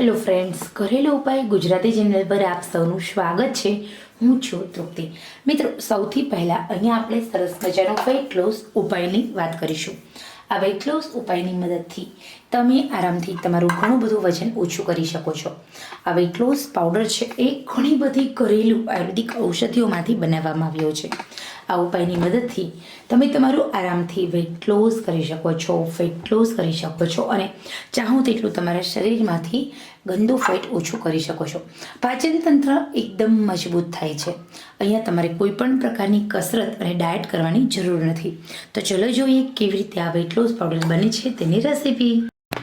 Hello friends ઘરેલું ઉપાય Gujarati channel પર આપ સૌનું સ્વાગત છે. હું છું તૃપ્તિ. મિત્રો, સૌથી પહેલાં અહીંયા આપણે સરસ મજાનો વેઇટ લોસ ઉપાયની વાત કરીશું. આ વેઇટ લોસ ઉપાયની મદદથી તમે આરામથી તમારું ઘણું બધું વજન ઓછું કરી શકો છો. આ વેઇટ લોસ પાવડર છે એ ઘણી બધી ઘરેલું આયુર્વેદિક ઔષધિઓમાંથી બનાવવામાં આવ્યો છે. આ ઉપાયની મદદથી તમે તમારું આરામથી વેઇટ લોસ કરી શકો છો ફેટ લોસ કરી શકો છો અને ચાહો તેટલું તમારા શરીરમાંથી ગંદુ ફેટ ઓછું કરી શકો છો. પાચન તંત્ર એકદમ મજબૂત થાય છે. અહીંયા તમારે કોઈ પણ પ્રકારની કસરત અને ડાયટ કરવાની જરૂર નથી. તો ચલો જોઈએ કેવી રીતે આ વેટ લોસ પાવડર બને છે તેની રેસીપી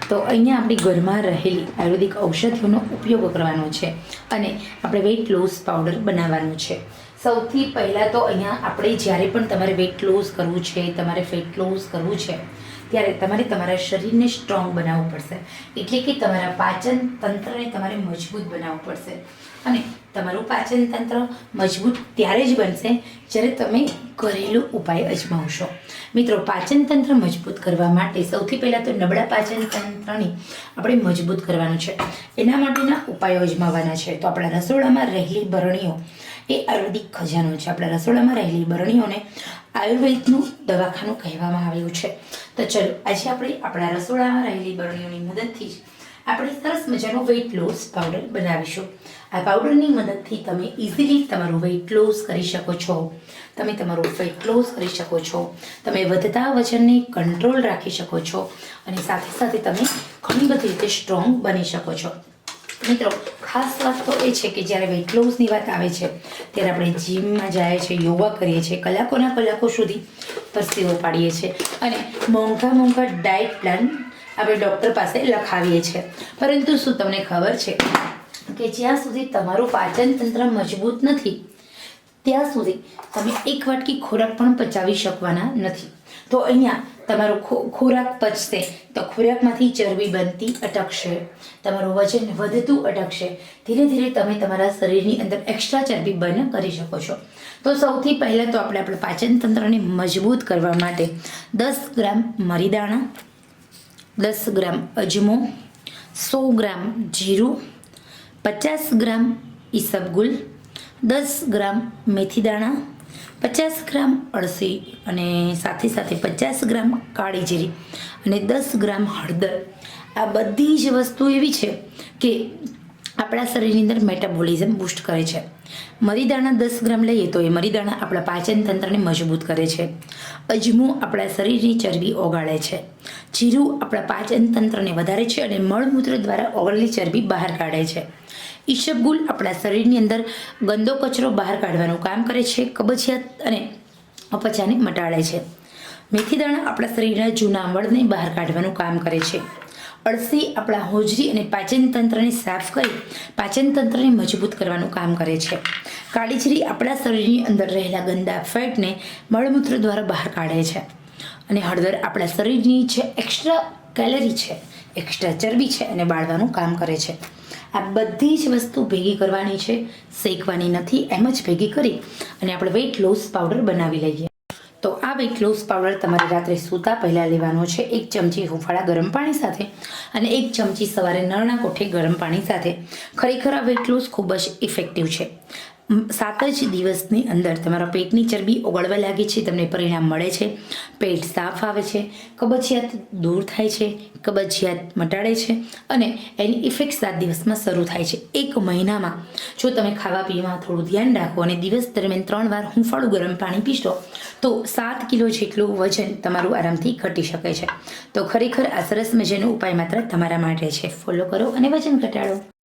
તો અહીંયા આપણી ઘરમાં રહેલી આયુર્વેદિક ઔષધિઓનો ઉપયોગ કરવાનો છે અને આપણે વેઇટ લોસ પાવડર બનાવવાનું છે. સૌથી પહેલાં તો અહીંયા આપણે જ્યારે પણ તમારે વેઇટ લોસ કરવું છે, તમારે ફેટ લોસ કરવું છે, ત્યારે તમારે તમારા શરીરને સ્ટ્રોંગ બનાવવું પડશે. એટલે કે તમારા પાચન તંત્રને તમારે મજબૂત બનાવવું પડશે. અને તમારું પાચન તંત્ર મજબૂત ત્યારે જ બનશે જ્યારે તમે ઘરેલું ઉપાય અજમાવશો. મિત્રો, પાચન તંત્ર મજબૂત કરવા માટે સૌથી પહેલાં તો નબળા પાચન તંત્રની આપણે મજબૂત કરવાનું છે. એના માટેના ઉપાયો અજમાવવાના છે. તો આપણા રસોડામાં રહેલી બરણીઓ એ આયુર્વેદિક ખજાનો છે. આપણા રસોડામાં રહેલી બરણીઓને આયુર્વેદનું દવાખાનું કહેવામાં આવ્યું છે. તો ચલો, આજે આપણે આપણા રસોડામાં રહેલી બરણીઓની મદદથી જ આપણે સરસ મજાનો વેઇટ લોસ પાવડર બનાવીશું. આ પાવડરની મદદથી તમે ઇઝીલી તમારું વેઇટ લોસ કરી શકો છો. તમે તમારું વેઇટ લોસ કરી શકો છો. તમે વધતા વજનને કંટ્રોલ રાખી શકો છો. અને સાથે સાથે તમે ઘણી બધી રીતે સ્ટ્રોંગ બની શકો છો. મિત્રો, ખાસ વાત તો એ છે કે જ્યારે વેઇટ લોસની વાત આવે છે, ત્યારે આપણે જીમમાં જઈએ છીએ યોગા કરીએ છીએ, કલાકોના કલાકો સુધી પસ્તીઓ પાડીએ છીએ. અને મોંઘા મોંઘા ડાયટ પ્લાન આપણે ડૉક્ટર પાસે લખાવીએ છીએ. પરંતુ શું તમને ખબર છે કે જ્યાં સુધી તમારું પાચન તંત્ર મજબૂત નથી, ત્યાં સુધી તમે એક વાટકી ખોરાક પણ પચાવી શકવાના નથી. તો અહીંયા તમારો ખોરાક પચશે તો ખોરાકમાંથી ચરબી બનતી અટકશે, તમારું વજન વધતું અટકશે. ધીરે ધીરે તમે તમારા શરીરની અંદર એક્સ્ટ્રા ચરબી બર્ન કરી શકો છો. તો સૌથી પહેલાં તો આપણે આપણા પાચન તંત્રને મજબૂત કરવા માટે દસ ગ્રામ મરીદાણા દસ ગ્રામ અજમો, સો ગ્રામ જીરું, પચાસ ગ્રામ ઈસબગુલ, દસ ગ્રામ મેથી દાણા, પચાસ ગ્રામ અળસી અને સાથે સાથે પચાસ ગ્રામ કાળી જીરી અને દસ ગ્રામ હળદર. આ બધી જ વસ્તુ એવી છે કે આપણા શરીરની અંદર મેટાબોલિઝમ બૂસ્ટ કરે છે. મરીદાણા દસ ગ્રામ લઈએ તો એ મરીદાણા આપણા પાચન તંત્રને મજબૂત કરે છે. અજમો આપણા શરીરની ચરબી ઓગાળે છે. જીરું આપણા પાચન તંત્રને વધારે છે અને મળમૂત્ર દ્વારા ઓગળેલી ચરબી બહાર કાઢે છે. ઈશબગુલ આપણા શરીરની અંદર ગંદો કચરો બહાર કાઢવાનું કામ કરે છે, કબજિયાત અને અપચાને મટાડે છે. મેથી દાણા આપણા શરીરના જૂના મળને બહાર કાઢવાનું કામ કરે છે. અળસી આપણા હોજરી અને પાચન તંત્રને સાફ કરી પાચન તંત્રને મજબૂત કરવાનું કામ કરે છે. કાળીજીરી આપણા શરીરની અંદર રહેલા ગંદા ફેટને મળમૂત્ર દ્વારા બહાર કાઢે છે. અને હળદર આપણા શરીરની જે એક્સ્ટ્રા કેલરી છે એક્સ્ટ્રા ચરબી છે અને બાળવાનું કામ કરે છે. આ બધી જ વસ્તુ ભેગી કરવાની છે, શેકવાની નથી, એમ જ ભેગી કરી અને આપણે વેઇટ લોસ પાવડર બનાવી લઈએ. તો આ વેઇટ લોસ પાવડર તમારે રાત્રે સૂતા પહેલાં લેવાનો છે, એક ચમચી હુંફાળા ગરમ પાણી સાથે અને એક ચમચી સવારે નળના કોઠે ગરમ પાણી સાથે. ખરેખર આ વેઇટ લોસ ખૂબ જ ઇફેક્ટિવ છે. સાત જ દિવસની અંદર તમારા પેટની ચરબી ઓગળવા લાગે છે, તમને પરિણામ મળે છે. પેટ સાફ આવે છે, કબજિયાત દૂર થાય છે, કબજિયાત મટાડે છે અને એની ઇફેક્ટ સાત દિવસમાં શરૂ થાય છે. એક મહિનામાં જો તમે ખાવા પીવામાં થોડું ધ્યાન રાખો અને દિવસ દરમિયાન ત્રણ વાર હુંફાળું ગરમ પાણી પીશો, તો સાત કિલો જેટલું વજન તમારું આરામથી ઘટી શકે છે. તો ખરેખર આ સરસ મજાનો ઉપાય માત્ર તમારા માટે છે. ફોલો કરો અને વજન ઘટાડો.